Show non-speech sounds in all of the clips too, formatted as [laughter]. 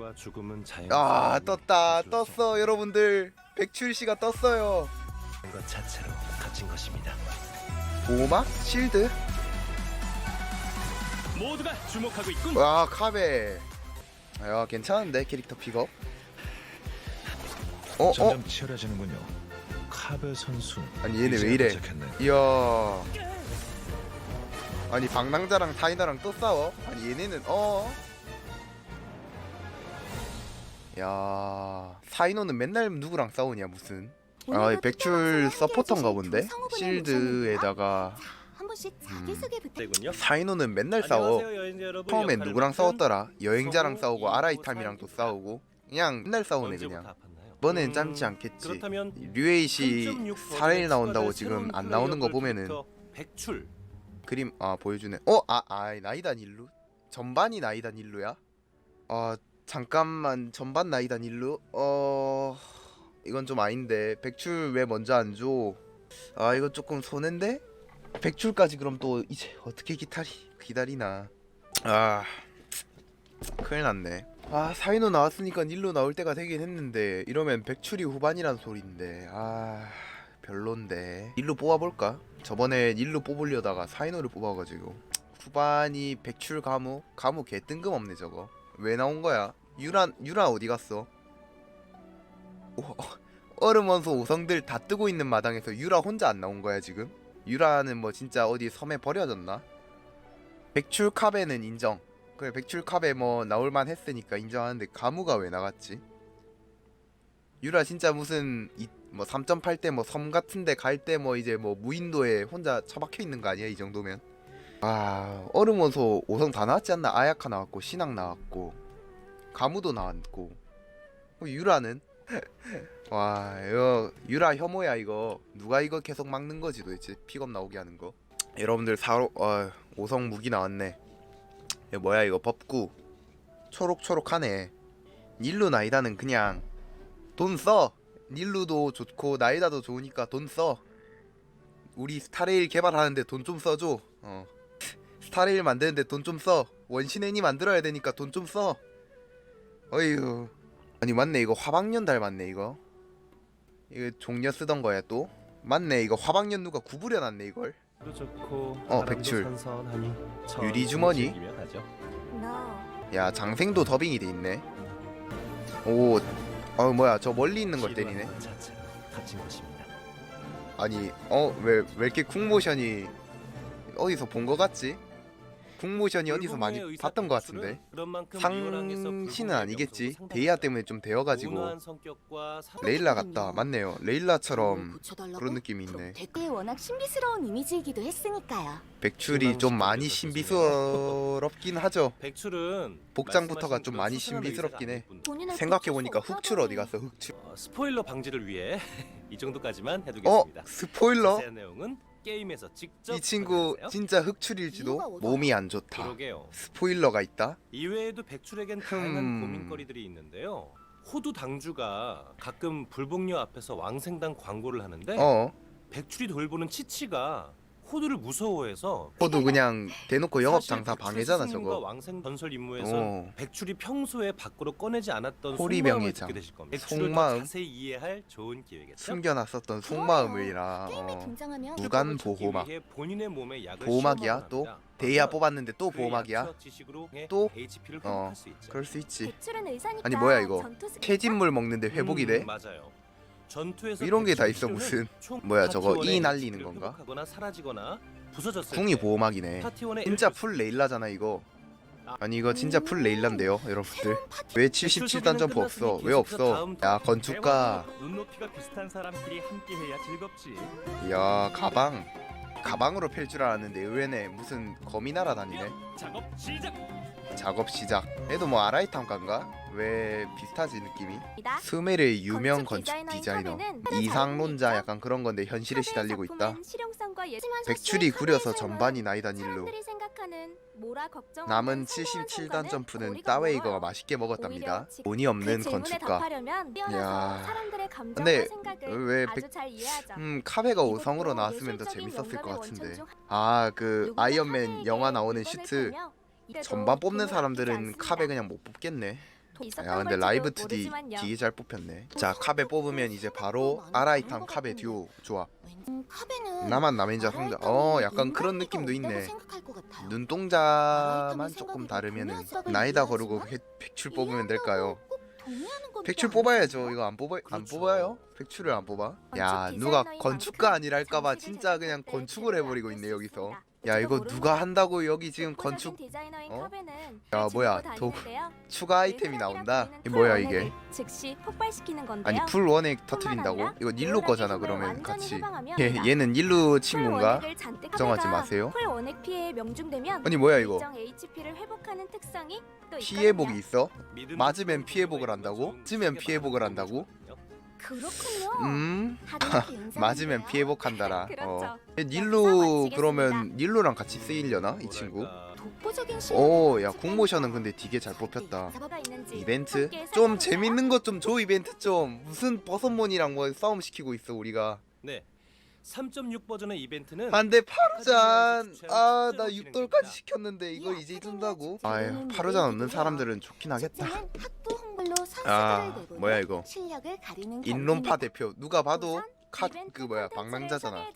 삶과 죽음은 자연. 아 떴다 떴어 여러분들 백출 씨가 떴어요 것 자체로 갇힌 것입니다. 보호막 실드 모두가 주목하고 있군. 와 카베 야 괜찮은데 캐릭터 픽업 어 어? 점점 치열해지는군요. 카베 선수. 아니 얘네 왜 이래 도착했네. 이야 아니 방랑자랑 타이너랑 또 싸워 아니 얘네는 어 야, 사이노는 맨날 누구랑 싸우냐 무슨? 아, 이 백출 서포터인가 본데? 실드에다가 한 번씩 자기소개 부탁. 되군요. 사이노는 맨날 싸워. 안녕하세요, 여행자 여러분. 처음엔 누구랑 싸웠더라? 여행자랑 싸우고 아라이탐이랑도 사이입니다. 싸우고 그냥 맨날 싸우네 그냥. 이번엔 음, 짬지 않겠지. 그렇다면 류에이시 3.6 사레일 나온다고 지금 안 나오는 거 보면은 백출 그림 아 보여주네. 어? 아, 아 나이단 일루? 전반이 나이단 일루야? 아 잠깐만 전반 나이단 일루? 어 이건 좀 아닌데 백출 왜 먼저 안 줘? 아 이거 조금 손해인데? 백출까지 그럼 또 이제 어떻게 기다리 기다리나? 아 큰일 났네. 아 사이노 나왔으니까 일루 나올 때가 되긴 했는데 이러면 백출이 후반이란 소린데 아 별론데 일루 뽑아볼까? 저번에 일루 뽑으려다가 사이노를 뽑아가지고 후반이 백출 가무 가무 개 뜬금없네 저거 왜 나온 거야? 유라 유라 어디 갔어? 오, 얼음 원소 5성들 다 뜨고 있는 마당에서 유라 혼자 안 나온 거야 지금? 유라는 뭐 진짜 어디 섬에 버려졌나? 백출 카베는 인정. 그래 백출 카베 뭐 나올만 했으니까 인정하는데 가무가 왜 나갔지? 유라 진짜 무슨 이, 뭐 3.8대 뭐 섬 같은데 갈 때 뭐 이제 뭐 무인도에 혼자 처박혀 있는 거 아니야 이 정도면? 아 얼음 원소 5성 다 나왔지 않나? 아야카 나왔고 신앙 나왔고 가무도 나왔고 어, 유라는? [laughs] 와 이거 유라 혐오야 이거 누가 이거 계속 막는 거지 도대체 픽업 나오게 하는 거 여러분들 사로 어, 5성 무기 나왔네 이거 뭐야 이거 법구 초록초록하네 닐루 나이다는 그냥 돈 써. 닐루도 좋고 나이다도 좋으니까 돈 써. 우리 스타레일 개발하는데 돈 좀 써줘. 어. [laughs] 스타레일 만드는데 돈 좀 써. 원신 애니 만들어야 되니까 돈 좀 써. 어휴. 아니 맞네 이거 화방년 닮았네 이거. 이거 종려 쓰던 거야 또. 맞네 이거 화방년 누가 구부려놨네 이걸. 도 좋고 어, 바람도 백출. 선선하니 유리 주머니? 야 장생도 더빙이 돼 있네. 오. 어 뭐야 저 멀리 있는 걸 때리네. 아니 어 왜 왜 이렇게 쿵모션이 어디서 본 거 같지? 쿵모션이 어디서 많이 봤던 거 백출은 같은데 상신은 아니겠지 데이아 때문에 좀 되어가지고 레일라 같다 맞네요 레일라처럼? 그런 느낌이 있네 댓글에 워낙 신비스러운 이미지이기도 했으니까요. 백출이 [laughs] 좀 많이 신비스럽긴 하죠 백출은 복장부터가 좀그 많이 신비스럽긴 해. 본인을 생각해보니까 고쳐서 흑출 어디 갔어 흑출 어, 스포일러 방지를 위해 [laughs] 이 정도까지만 어? 해두겠습니다. 스포일러? 자세한 내용은 게임에서 직접 이 친구 확인하세요. 진짜 흑출일지도? 몸이 안 좋다 그러게요. 스포일러가 있다? 이외에도 백출에겐 다양한 흠. 고민거리들이 있는데요. 호두 당주가 가끔 불복녀 앞에서 왕생당 광고를 하는데 어 백출이 돌보는 치치가 호두를 무서워해서 저도 그냥 대놓고 영업 사실 장사 방해잖아 저거 왕생 전설 임무에서 어. 백출이 평소에 밖으로 꺼내지 않았던 속마음을 장. 듣게 되실 겁니다. 백출을 속마음. 더 자세히 이해할 좋은 기회겠죠. 숨겨놨었던 속마음이라 게임에 어. 등장하면 무관 보호막. 위해 본인의 몸에 약을 보호막이야, 시험하곤 또? 합니다. 그러면 뽑았는데 또 그의 보호막이야? 약초 지식으로 또? HP를 어, 회복할 수 있죠. 그럴 수 있지 의사니까 아니, 뭐야, 이거? 전투? 캐진물 먹는데 회복이 음, 돼? 맞아요. 전투에서 이런 게 다 있어, 무슨. 총 뭐야, 저거 이 날리는 건가? 회복하거나 사라지거나 부서졌을 궁이 때 보호막이네. 파티원의 진짜 일부 풀 레일라잖아 이거. 아니 이거 진짜 풀 레일라인데요 여러분들. 왜 백출 77단 소비는 점프 없어? 왜 없어? 야 건축가. 눈높이가 비슷한 사람끼리 함께 해야 즐겁지. 야 가방. 가방으로 펼 줄 알았는데 의외네. 무슨 거미 날아다니네. 작업 시작. 작업 시작. 얘도 뭐 아라이탐가인가? 왜 비슷하지 느낌이? 스멜의 유명 건축 디자이너 이상론자 잘 약간 그런 건데 현실에 시달리고 있다 예- 백출이 구려서 전반이 나이단 걱정 남은 없는 성공한 77단 성과는 점프는 따웨이거가. 맛있게 먹었답니다 지금 돈이 그 없는 질문에 건축가 야. 근데 왜 백-. 음 카베가 이것도 5성으로 나왔으면 더 재밌었을 것 같은데 아 그 아이언맨 영화 나오는 슈트 전반 뽑는 사람들은. 카베 그냥 못 뽑겠네 야 근데 라이브 2D 되게 잘 뽑혔네. 자 카베 뽑으면 이제 바로 아라이탄 카베 듀오. 좋아. 음, 카베는 나만 남인자 성자. 어 약간 그런 느낌도 있네. 눈동자만 조금 다르면은 나이다 거르고 백- 백출 뽑으면 될까요? 백출 뽑아야죠. 이거 안 뽑아 안. 뽑아요? 백출을 안 뽑아? 야 누가 건축가 아니랄까봐 진짜 그냥 건축을 해버리고 안 있네 할 여기서. 야 이거 누가. 한다고 여기 지금 건축 디자이너인 어? 카베는 야, 잘 뭐야, 도-. 추가 아이템이 나온다 이게 뭐야 풀 이게 즉시 폭발시키는 건데요. 아니 풀 원액 터트린다고? 이거 노란의 거잖아 그러면 같이 얘. 얘는 풀 친구인가? 걱정하지 마세요. 풀 원액 피해에 명중되면 아니 뭐야 이거 일정 HP를 회복하는 특성이 또 피해복이. 있어? 맞으면 피해복을 한다고? 찌면 피해복을 한다고? 그렇군요. 음 그. [laughs] 맞으면 피해복한다라 [laughs] 그렇죠. 어. 마치겠습니다. 그러면 닐루랑 같이 쓰이려나 이 친구? 독보적인 오야 국모션은 근데 되게 잘 뽑혔다 이벤트? 좀? 재밌는 것 좀 줘 이벤트 좀 무슨 버섯몬이랑 뭐 싸움 시키고 있어 우리가 네. 3.6 버전의 이벤트는 안돼 파루잔 추천 아나 추천으로 6돌까지 진행됩니다. 시켰는데 이거 이 이제 준다고 아유 파루잔 없는. 사람들은 좋긴 하겠다 홍보로 선수들을 아 내보내 뭐야 이거 실력을 가리는 인론파 경기입니다. 대표 누가 봐도 우선 카 이벤트 그 뭐야 방랑자잖아.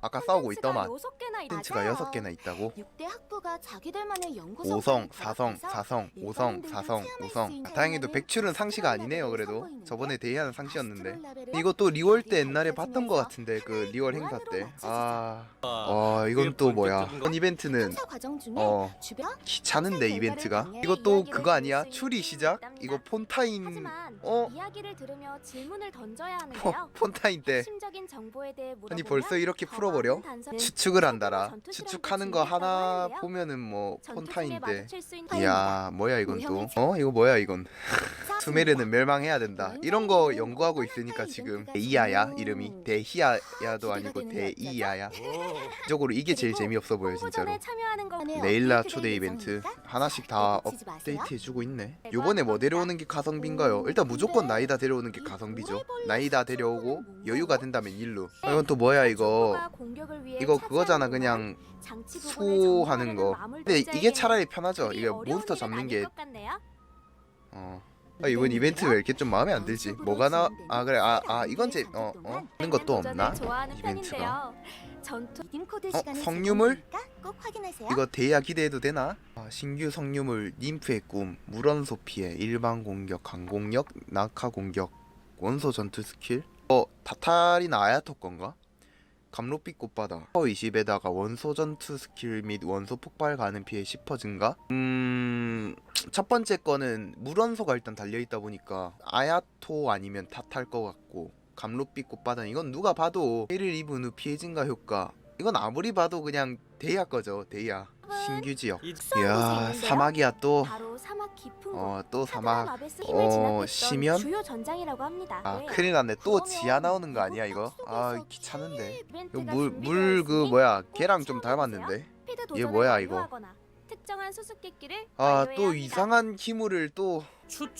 아까 싸우고 있더만 콘텐츠가. 여섯 개나 있다고 6대 학부가 자기들만의 연구소 5성, 4성, 4성, 5성, 4성, 5성. 아, 다행히도 백출은 상시가 아니네요. 그래도 저번에 대회하는 상시였는데. 이것도 리월 때 옛날에 봤던 것 같은데 그 리월 행사 때. 아, 어 이건 또 뭐야? 이번 이벤트는 행사 과정 중에 어 주변 귀찮은데 이벤트가. 이것도 그거 아니야? 추리 시작? 이거 폰타임 하지만 어? 이야기를 들으며 질문을 던져야 포, 하는데요. 폰타임 때 핵심적인 정보에 대해 아니 물어보면 벌써 이렇게 더 풀어버려? 추측을 한다라. 추측하는 거 하나. 보면은 뭐 있는 이야 뭐야 이건 또? 어 이거 뭐야 이건? 수메르는 [laughs] 멸망해야 된다. 이런 거 연구하고 있으니까 지금 데이아야 이름이 데히아야도 아니고 데이아야. 오, 적으로 이게 제일 재미없어 보여 진짜로. 레일라 초대 이벤트 하나씩 다 업데이트 해주고 있네. 요번에 뭐 데려오는 게 가성비인가요? 일단 무조건 나이다 데려오는 게 가성비죠. 나이다 데려오고 여유가 된다면 일루. 아, 이건 또 뭐야 이거? 이거 그거잖아 그냥 수호하는 점령하는 거. 근데 이게 차라리 편하죠. 이게 몬스터 잡는 게. 어. 아, 이번 이벤트 왜 이렇게 좀 마음에 안 들지? 뭐가 나? 아 그래 아 아 이건 제 어 어. 하는 것도 없나? 이벤트가? 어, 성유물? 이거 대야 기대해도 되나? 아, 신규 성유물 님프의 꿈 무런소 피해 일반 공격 강공력 낙하 공격 원소 전투 스킬 어 타타리나 아야토 건가? 감로빛 꽃바다. 파워 20에다가 원소 전투 스킬 및 원소 폭발 가능 피해 10% 증가? 음 첫 번째 거는 물원소가 일단 달려있다 보니까 아야토 아니면 탓할 것 같고 감로빛 꽃바다 이건 누가 봐도 피해를 입은 후 피해 증가 효과. 이건 아무리 봐도 그냥 데이아 거죠 데이아 신규 지역 이 이야. 사막이야 바로 사막 깊은 곳. 또어또 사막 어, 어, 시면? 주요 전장이라고 합니다. 아 네. 큰일 났네 또 지하 나오는 거 아니야 이거 이거 아 귀찮은데 이벤트가 물 준비되어 물그 있으니 뭐야 꼭 걔랑 좀. 닮았는데 스피드 얘 도전을 뭐야, 이거? 완료하거나 특정한 수수께끼를 아 완료해야 또 합니다. 이상한 힘을 또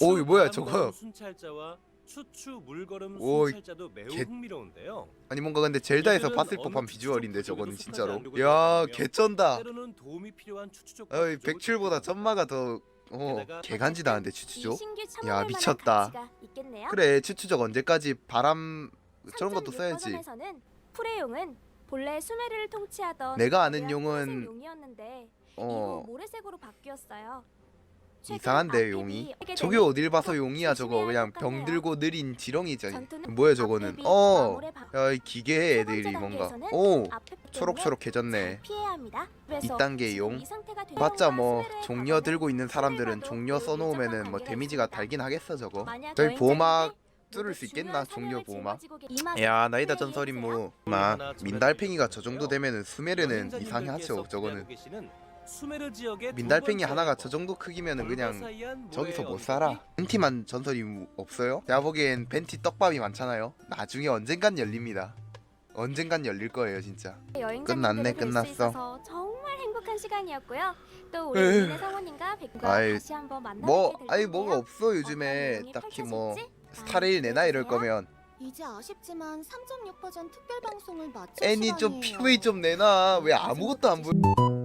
이거 뭐야, 저거? 순찰자와 추추 물걸음 오, 순찰자도 매우 개- 흥미로운데요. 아니 뭔가 근데 젤다에서 봤을 어느 법한 비주얼인데 저거는 속하지 진짜로 야 개쩐다 때로는 도움이 필요한 추추족. 어이 백출보다 전마가 더 어, 게다가 개간지나는데 이 추추죠 신규 야, 미쳤다. 가치가 있겠네요. 그래 추추적 언제까지 바람 저런 것도 3.6 써야지 버전에서는 풀의 용은 본래 수메르를 통치하던 내가 아는 용은 용이었는데 이후 어 모래색으로 바뀌었어요. 이상한데 용이 저게 어딜 봐서 용이야 저거 그냥 병. 들고 느린 지렁이잖아 전투는 뭐야 저거는 아케비 어 마물의 방- 야, 이 번째 애들이 뭔가. 오, 초록초록해졌네. 잘 피해야 합니다. 그래서 2단계 지금 용. 용과 뭐 종려 들고 있는 사람들은 종려 써놓으면은 뭐 데미지가. 달긴 하겠어 저거. 여행자들이 보호막 뚫을 수 있겠나 종려 보호막. 야 나이다 플레이해주세요. 전설 임무. 마 민달팽이가 저 정도 되면은 수메르는 이상하죠 저거는. 수메르 지역의 두 민달팽이 하나가 저 정도 크기면은 그냥 저기서 못 살아. 벤티만 전설이 뭐 없어요? 제가 보기엔 벤티 떡밥이 많잖아요. 나중에 언젠간 열립니다. 언젠간 열릴 거예요 진짜. 끝났네, 뵐수 끝났어. 있어서 정말 행복한 시간이었고요. 또 우리 에휴. 민의 성우님과 백과 아이, 다시 한번 만나게 뭐될 아니. 뭐가 없어 요즘에 딱히 뭐 스타레일 내나 이럴 거면 이제 아쉽지만 3.6 버전 특별 방송을 마칠 애니 좀 시간이에요. PV 좀 내놔 왜 아무것도 안 보여